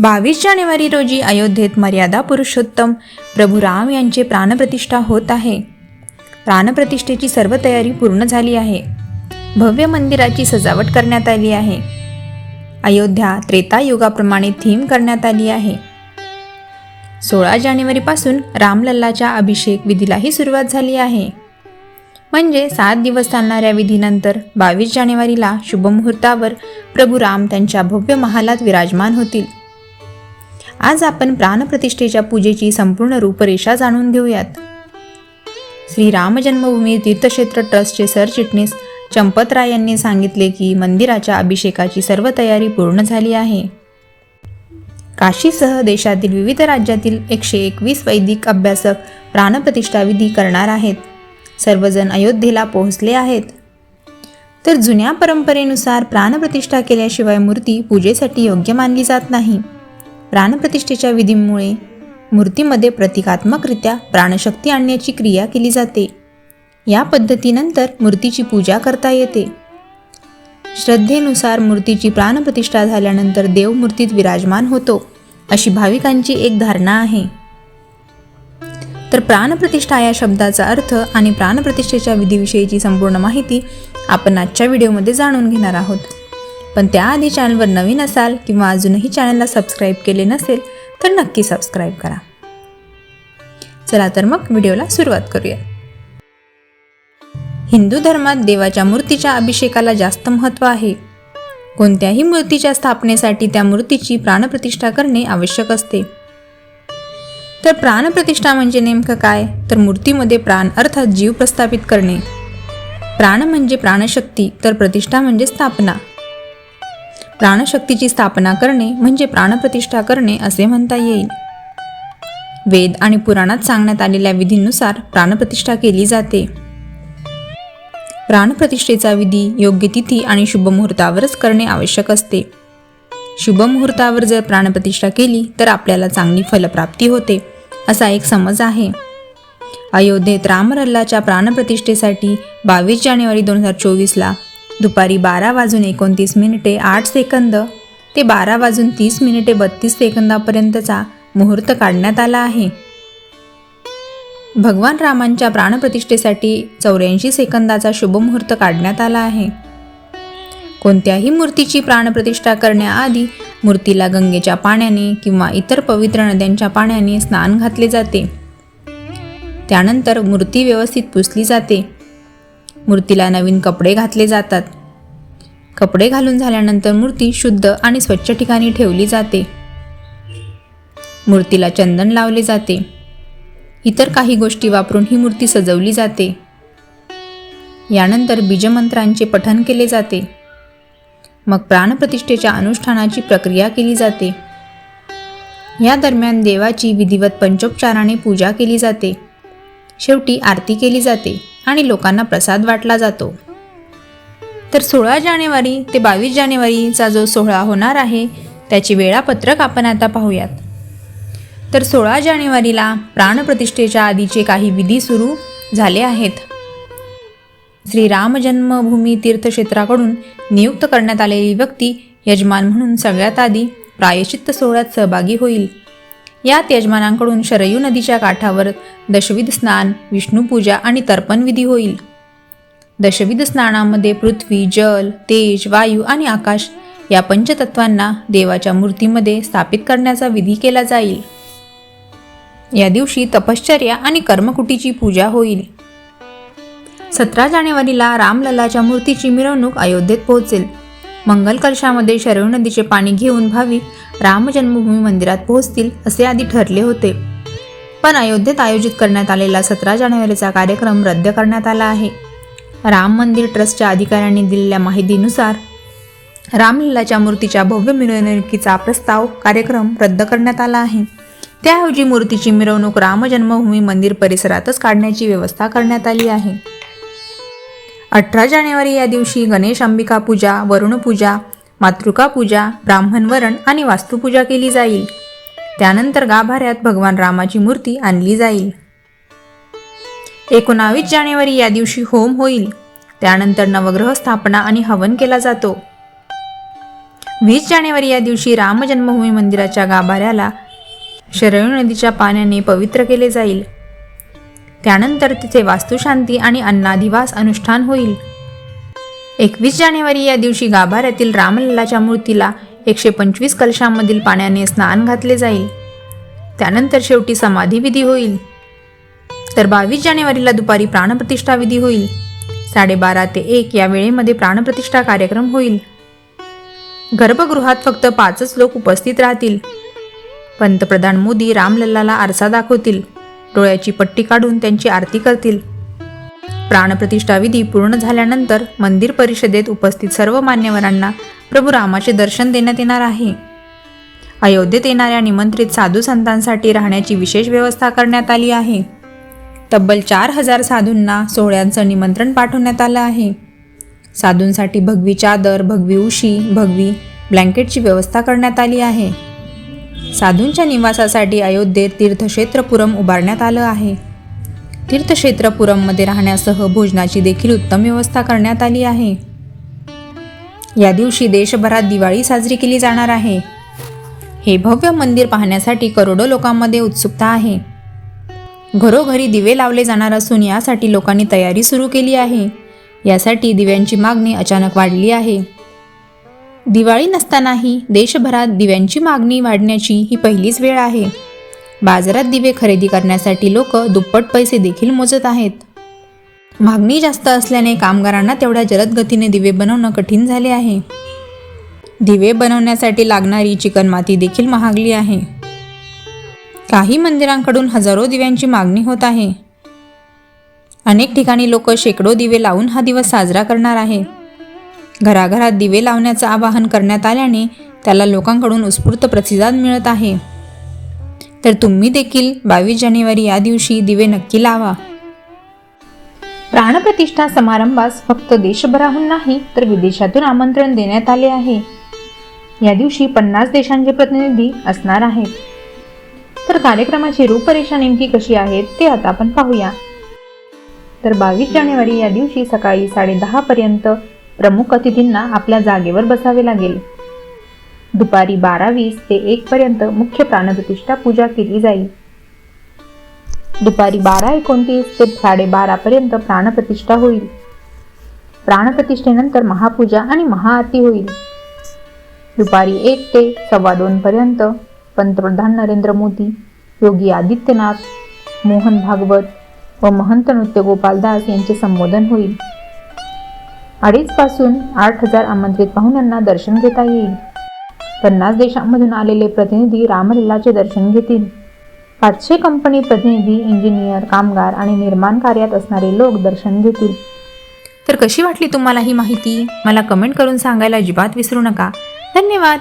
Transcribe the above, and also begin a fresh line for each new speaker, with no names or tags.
बावीस जानेवारी रोजी अयोध्येत मर्यादा पुरुषोत्तम. प्रभू राम यांचे प्राणप्रतिष्ठा होत आहे. प्राणप्रतिष्ठेची सर्व तयारी पूर्ण झाली आहे. भव्य मंदिराची सजावट करण्यात आली आहे. अयोध्या त्रेतायुगाप्रमाणे थीम करण्यात आली आहे. सोळा जानेवारीपासून रामलल्लाच्या अभिषेक विधीलाही सुरुवात झाली आहे. म्हणजे सात दिवस चालणाऱ्या विधीनंतर बावीस जानेवारीला शुभमुहूर्तावर प्रभू राम त्यांच्या भव्य महालात विराजमान होतील. आज आपण प्राणप्रतिष्ठेच्या पूजेची संपूर्ण रूपरेषा जाणून घेऊयात. श्री राम जन्मभूमी तीर्थक्षेत्र ट्रस्टचे सरचिटणीस चंपतराय यांनी सांगितले की मंदिराच्या अभिषेकाची सर्व तयारी पूर्ण झाली आहे. काशीसह देशातील विविध राज्यातील एकशे एकवीस वैदिक अभ्यासक प्राणप्रतिष्ठा विधी करणार आहेत. सर्वजण अयोध्येला पोहोचले आहेत. तर जुन्या परंपरेनुसार प्राणप्रतिष्ठा केल्याशिवाय मूर्ती पूजेसाठी योग्य मानली जात नाही. प्राणप्रतिष्ठेच्या विधीमुळे मूर्तीमध्ये प्रतिकात्मकरित्या प्राणशक्ती आणण्याची क्रिया केली जाते. या पद्धतीनंतर मूर्तीची पूजा करता येते. श्रद्धेनुसार मूर्तीची प्राणप्रतिष्ठा झाल्यानंतर देव मूर्तीत विराजमान होतो अशी भाविकांची एक धारणा आहे. तर प्राणप्रतिष्ठा या शब्दाचा अर्थ आणि प्राणप्रतिष्ठेच्या विधीविषयीची संपूर्ण माहिती आपण आजच्या व्हिडिओमध्ये जाणून घेणार आहोत. पण त्याआधी चॅनलवर नवीन असाल किंवा अजूनही चॅनलला सबस्क्राईब केले नसेल तर नक्की सबस्क्राईब करा. चला तर मग व्हिडिओला सुरुवात करूया. हिंदू धर्मात देवाच्या मूर्तीच्या अभिषेकाला जास्त महत्त्व आहे. कोणत्याही मूर्तीच्या स्थापनेसाठी त्या मूर्तीची प्राणप्रतिष्ठा करणे आवश्यक असते. तर प्राणप्रतिष्ठा म्हणजे नेमकं काय? तर मूर्तीमध्ये प्राण अर्थात जीव प्रस्थापित करणे. प्राण म्हणजे प्राणशक्ती तर प्रतिष्ठा म्हणजे स्थापना. प्राणशक्तीची स्थापना करणे म्हणजे प्राणप्रतिष्ठा करणे असे म्हणता येईल. वेद आणि पुराणात सांगण्यात आलेल्या विधींनुसार प्राणप्रतिष्ठा केली जाते. प्राणप्रतिष्ठेचा विधी योग्य तिथी आणि शुभमुहूर्तावरच करणे आवश्यक असते. शुभमुहूर्तावर जर प्राणप्रतिष्ठा केली तर आपल्याला चांगली फलप्राप्ती होते असा एक समज आहे. अयोध्येत रामलल्लाच्या प्राणप्रतिष्ठेसाठी बावीस जानेवारी दोन हजार चोवीसला दुपारी बारा वाजून एकोणतीस मिनिटे आठ सेकंद ते बारा वाजून तीस मिनिटे बत्तीस सेकंदापर्यंतचा मुहूर्त काढण्यात आला आहे. भगवान रामांच्या प्राणप्रतिष्ठेसाठी चौऱ्याऐंशी सेकंदाचा शुभमुहूर्त काढण्यात आला आहे. कोणत्याही मूर्तीची प्राणप्रतिष्ठा करण्याआधी मूर्तीला गंगेच्या पाण्याने किंवा इतर पवित्र नद्यांच्या पाण्याने स्नान घातले जाते. त्यानंतर मूर्ती व्यवस्थित पुसली जाते. मूर्तीला नवीन कपडे घातले जातात. कपडे घालून झाल्यानंतर मूर्ती शुद्ध आणि स्वच्छ ठिकाणी ठेवली जाते. मूर्तीला चंदन लावले जाते. इतर काही गोष्टी वापरून ही मूर्ती सजवली जाते. यानंतर बीजमंत्रांचे पठन केले जाते. मग प्राणप्रतिष्ठेच्या अनुष्ठानाची प्रक्रिया केली जाते. या दरम्यान देवाची विधिवत पंचोपचाराने पूजा केली जाते. शेवटी आरती केली जाते. आणि लोकांना प्रसाद वाटला जातो. तर सोळा जानेवारी ते बावीस जानेवारीचा जो सोहळा होणार आहे त्याचे वेळापत्रक आपण आता पाहूयात. तर सोळा जानेवारीला प्राणप्रतिष्ठेच्या आधीचे काही विधी सुरू झाले आहेत. श्रीराम जन्मभूमी तीर्थक्षेत्राकडून नियुक्त करण्यात आलेली व्यक्ती यजमान म्हणून सगळ्यात आधी प्रायश्चित्त सोहळ्यात सहभागी होईल. यात यजमानांकडून शरयू नदीच्या काठावर दशविध स्नान विष्णूपूजा आणि तर्पण विधी होईल. दशविध स्नानामध्ये पृथ्वी जल तेज वायू आणि आकाश या पंचतत्वांना देवाच्या मूर्तीमध्ये स्थापित करण्याचा विधी केला जाईल. या दिवशी तपश्चर्या आणि कर्मकुटीची पूजा होईल. सतरा जानेवारीला रामललाच्या मूर्तीची मिरवणूक अयोध्येत पोहोचेल. मंगल कलशामध्ये शरयू नदीचे पाणी घेऊन भाविक रामजन्मभूमी मंदिरात पोहोचतील असे आधी ठरले होते. पण अयोध्येत आयोजित करण्यात आलेला सतरा जानेवारीचा कार्यक्रम रद्द करण्यात आला आहे. राम मंदिर ट्रस्टच्या अधिकाऱ्यांनी दिलेल्या माहितीनुसार रामलीलाच्या मूर्तीच्या भव्य मिरवणुकीचा प्रस्ताव कार्यक्रम रद्द करण्यात आला आहे. त्याऐवजी मूर्तीची मिरवणूक राम जन्मभूमी मंदिर परिसरातच काढण्याची व्यवस्था करण्यात आली आहे. अठरा जानेवारी या दिवशी गणेश अंबिका पूजा वरुणपूजा मातृका पूजा ब्राह्मणवरण आणि वास्तुपूजा केली जाईल. त्यानंतर गाभाऱ्यात भगवान रामाची मूर्ती आणली जाईल. एकोणावीस जानेवारी या दिवशी होम होईल. त्यानंतर नवग्रह स्थापना आणि हवन केला जातो. वीस जानेवारी या दिवशी राम जन्मभूमी मंदिराच्या गाभाऱ्याला शरयू नदीच्या पाण्याने पवित्र केले जाईल. त्यानंतर तिथे वास्तुशांती आणि अन्नाधिवास अनुष्ठान होईल. एकवीस जानेवारी या दिवशी गाभाऱ्यातील रामलल्लाच्या मूर्तीला एकशे पंचवीस कलशांमधील पाण्याने स्नान घातले जाईल. त्यानंतर शेवटी समाधीविधी होईल. तर बावीस जानेवारीला दुपारी प्राणप्रतिष्ठा विधी होईल. साडेबारा ते एक या वेळेमध्ये प्राणप्रतिष्ठा कार्यक्रम होईल. गर्भगृहात फक्त पाचच लोक उपस्थित राहतील. पंतप्रधान मोदी रामलल्लाला आरसा दाखवतील. डोळ्याची पट्टी काढून त्यांची आरती करतील. प्राणप्रतिष्ठा विधी पूर्ण झाल्यानंतर मंदिर परिषदेत उपस्थित सर्व मान्यवरांना प्रभू रामाचे दर्शन देण्यात येणार आहे. अयोध्येत येणाऱ्या निमंत्रित साधू संतांसाठी राहण्याची विशेष व्यवस्था करण्यात आली आहे. तब्बल चार हजार साधूंना सोहळ्यांचं निमंत्रण पाठवण्यात आलं आहे. साधूंसाठी भगवी चादर भगवी उशी भगवी ब्लँकेटची व्यवस्था करण्यात आली आहे. साधूंच्या निवासासाठी अयोध्येत तीर्थक्षेत्रपुरम उभारण्यात आलं आहे. तीर्थक्षेत्रपुरममध्ये राहण्यासह भोजनाची देखील उत्तम व्यवस्था करण्यात आली आहे. या दिवशी देशभरात दिवाळी साजरी केली जाणार आहे. हे भव्य मंदिर पाहण्यासाठी करोडो लोकांमध्ये उत्सुकता आहे. घरोघरी दिवे लावले जाणार असून यासाठी लोकांनी तयारी सुरू केली आहे. यासाठी दिव्यांची मागणी अचानक वाढली आहे. दिवाळी नसतानाही देशभरात दिव्यांची मागणी वाढण्याची ही पहिलीच वेळ आहे. बाजारात दिवे खरेदी करण्यासाठी लोक दुप्पट पैसे देखील मोजत आहेत. मागणी जास्त असल्याने कामगारांना तेवढ्या जलद गतीने दिवे बनवणं कठीण झाले आहे. दिवे बनवण्यासाठी लागणारी चिकणमाती देखील महागली आहे. काही मंदिरांकडून हजारो दिव्यांची मागणी होत आहे. अनेक ठिकाणी लोक शेकडो दिवे लावून हा दिवस साजरा करणार आहे. घराघरात दिवे लावण्याचं आवाहन करण्यात आल्याने त्याला लोकांकडून उत्स्फूर्त प्रतिसाद मिळत आहे. तर तुम्ही देखील बावीस जानेवारी या दिवशी दिवे नक्की लावा. प्राणप्रतिष्ठा समारंभास फक्त देशभराहून नाही तर विदेशातून आमंत्रण देण्यात आले आहे. या दिवशी पन्नास देशांचे प्रतिनिधी असणार आहेत. तर कार्यक्रमाची रूपरेषा नेमकी कशी आहे ते आता आपण पाहूया. तर बावीस जानेवारी या दिवशी सकाळी साडेदहा पर्यंत प्रमुख अतिथींना आपल्या जागेवर बसावे लागेल. दुपारी बारा वीस ते एक पर्यंत मुख्य प्राणप्रतिष्ठा पूजा केली जाईल. दुपारी बारा एकोणतीस ते साडेबारा पर्यंत प्राणप्रतिष्ठा होईल. प्राणप्रतिष्ठेनंतर महापूजा आणि महाआरती होईल. दुपारी एक ते सव्वा दोन पर्यंत पंतप्रधान नरेंद्र मोदी योगी आदित्यनाथ मोहन भागवत व महंत नृत्य गोपालदास यांचे संबोधन होईल. अडीच पासून आठ हजार आमंत्रित पाहुण्यांना दर्शन घेता येईल. पन्नास देशांमधून आलेले प्रतिनिधी रामलीलाचे दर्शन घेतील. पाचशे कंपनी प्रतिनिधी इंजिनियर कामगार आणि निर्माण कार्यात असणारे लोक दर्शन घेतील. तर कशी वाटली तुम्हाला ही माहिती? मला कमेंट करून सांगायला अजिबात विसरू नका. धन्यवाद.